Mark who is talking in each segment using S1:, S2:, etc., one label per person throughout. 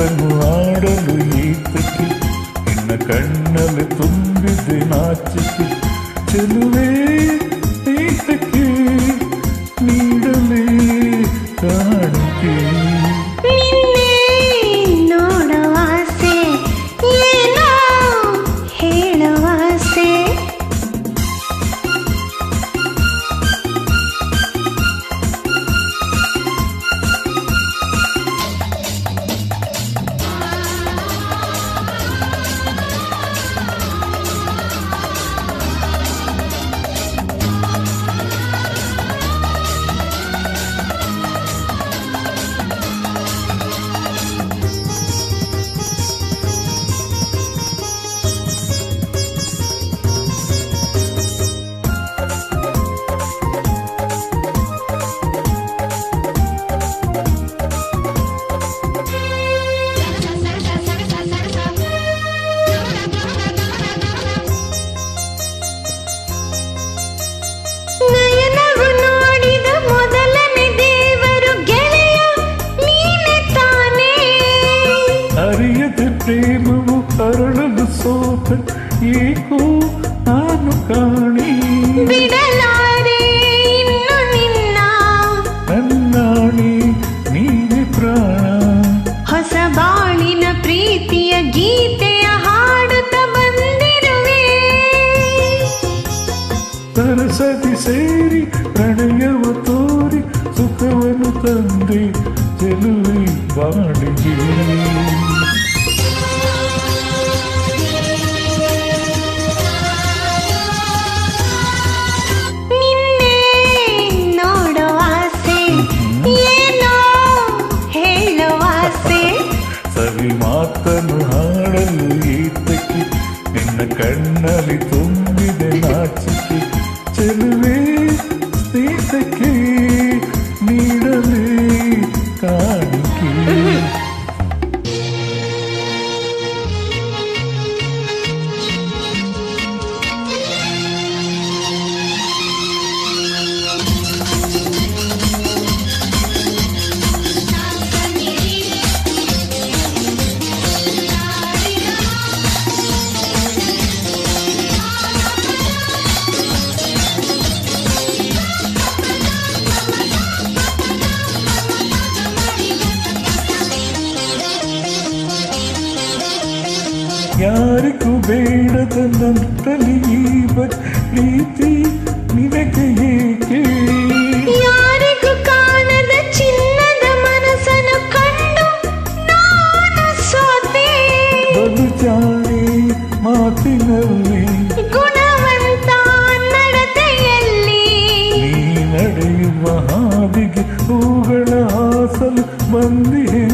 S1: ಕಣ್ಣು ಆಡಲು ಈತಕ್ಕೆ
S2: ನಿನ್ನ
S1: ಕಣ್ಣಲ್ಲಿ ತುಂಬಿದೆ ನಾಚಿಕೆ ಚೆಲುವೇ ಕಾಣಿ.
S2: ಬಿಡಲಾರೆ ಇನ್ನು ನಿನ್ನ.
S1: ನನ್ನಾಣಿ ನೀನೆ ಪ್ರಾಣ.
S2: ಹೊಸ ಬಾಳಿನ ಪ್ರೀತಿಯ ಗೀತೆಯ ಹಾಡುತ್ತ ಬಂದಿರುವೆ.
S1: ತರಸತಿ ಸೇರಿ ಪ್ರಣಯವ ತೋರಿ ಸುಖವನ್ನು ತಂದೆ ಚೆಲುವೆ ಬಾಡಿಗೆ நிழலே தேசக்கே நீடலே. ಯಾರಿಗೂ ಬೇಡದ ನಂತಲಿ ಪ್ರೀತಿ ನಿನಗೆ ಏಕೆ
S2: ಯಾರಿಗೂ ಕಾಣದ ಚಿನ್ನದ ಮನಸ್ಸನ್ನು ಕಂಡು ನಾನು ಸೋತೆ
S1: ಬಲು ಜಾಣೆ ಮಾತಿನಲ್ಲಿ
S2: ಗುಣವಂತ ನಡತೆಯಲ್ಲಿ
S1: ನೀ ನಡೆಯುವ ಹಾದಿಗೆ ಹೂಗಳ ಹಾಸಲು ಬಂದಿಹೆನು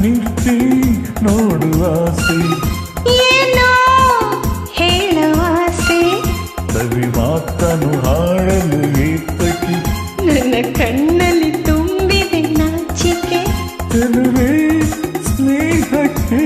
S1: ನಿಂತಿ ನೋಡುವ
S2: ಏನೋ ಹೇಳುವ
S1: ಕವಿ ಮಾತನು ಹಾಡಲು ಏತಕ್ಕೆ?
S2: ನನ್ನ ಕಣ್ಣಲ್ಲಿ ತುಂಬಿದೆ ನಾಚಿಕೆ. ಸ್ನೇಹಕ್ಕೆ